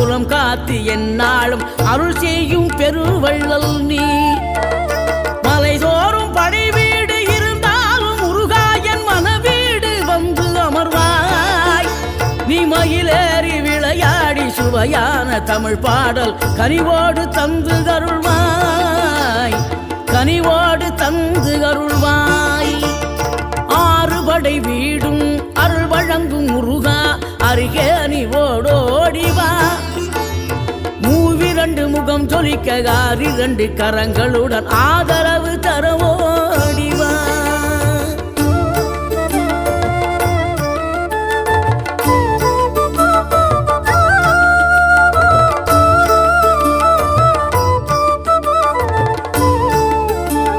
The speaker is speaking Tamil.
குலம் காத்து என்னாலும் அருள் செய்யும் பெருவள்ளல் நீ. மலை சோறும் படை வீடு இருந்தாலும் முருகாயன் மனவீடு வந்து அமர்வாய். நீ மயிலேறி விளையாடி சுவையான தமிழ் பாடல் கனிவோடு தந்து அருள்வாய். கனிவோடு தந்து அருள்வாய். ஆறுபடை வீடும் அருள் வழங்கும் முருகா அருகே நீ ஓடோடிவா முகம் ஜொலிக்க ஆறு இரண்டு கரங்களுடன் ஆதரவு தரும்